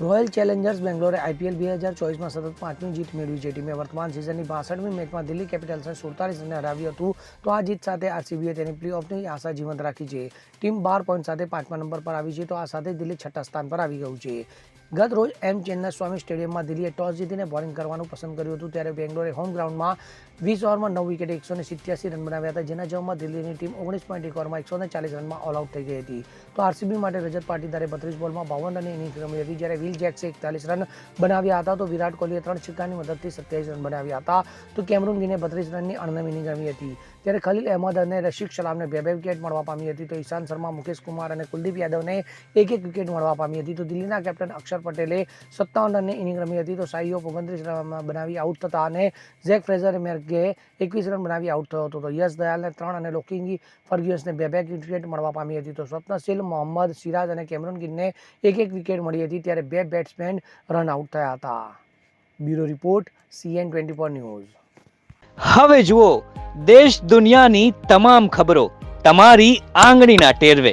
Royal Challengers બેંગ્લોરે IPL બે હજાર ચોવીસમાં સતત પાંચમી જીત મેળવી છે. ટીમે વર્તમાન સિઝનની બાસઠમી મેચમાં દિલ્હી કેપિટલ્સને સુડતાલીસ રને હરાવ્યું હતું. તો આ જીત સાથે આરસીબીએ તેની પ્લે ઓફની આશા જીવંત રાખી છે. ટીમ બાર પોઈન્ટ સાથે પાંચમા નંબર પર આવી છે. તો આ સાથે દિલ્હી છઠ્ઠા સ્થાન પર આવી ગયું છે. ગત રોજ એમ ચેન્નઈ સ્વામી સ્ટેડિયમમાં દિલ્હીએ ટોસ જીતીને બોલિંગ કરવાનું પસંદ કર્યું હતું, ત્યારે બેંગ્લોરે હોમ ગ્રાઉન્ડમાં વીસ ઓવરમાં નવ વિકેટે એકસો ને સિત્યાસી રન બનાવ્યા હતા, જેના જવાબમાં દિલ્હીની ટીમ ઓગણીસ પોઈન્ટ એક ઓવરમાં એકસો ને ચાલીસ રનમાં ઓલ આઉટ થઈ ગઈ હતી. તો આરસીબી માટે રજત પાટીદારે બત્રીસ બોલમાં બાવન રનની ઇનિંગ રમી હતી, જ્યારે વિલ જેક્સે એકતાલીસ રન બનાવ્યા હતા, તો વિરાટ કોહલીએ ત્રણ છક્કાની મદદથી સત્યાવીસ રન બનાવ્યા હતા, તો કેમરૂન ગીને બત્રીસ રનની અણનમ ઇનિંગ રમી હતી. ત્યારે ખલીલ અહેમદ અને રશિક સલામને બે બે વિકેટ મળવા પામી હતી, તો ઈશાંત શર્મા, મુકેશ કુમાર અને કુલદીપ યાદવને એક એક વિકેટ મળવા પામી હતી, તો દિલ્હીના કેપ્ટન અક્ષર પટેલે સત્તાવન રનની ઇનિંગ રમી હતી. તો સાઈઓ ઓગણત્રીસ રનમાં બનાવી આઉટ થતા અને ઝેક ફ્રેઝર મેર્ગે એકવીસ રન બનાવી આઉટ થયો હતો. તો યશ દયાલને ત્રણ અને લોકિંગી ફર્ગ્યુસને બે બે વિકેટ મળવા પામી હતી. તો સ્વપ્નશીલ મોહમ્મદ સિરાજ અને કેમરોન ગિલને એક એક વિકેટ મળી હતી ત્યારે બે બેટ્સમેન રન આઉટ થયા હતા. Bureau report CN twenty four news. હવે જુઓ, દેશ દુનિયાની તમામ ખબરો તમારી આંગળીના ટેરવે.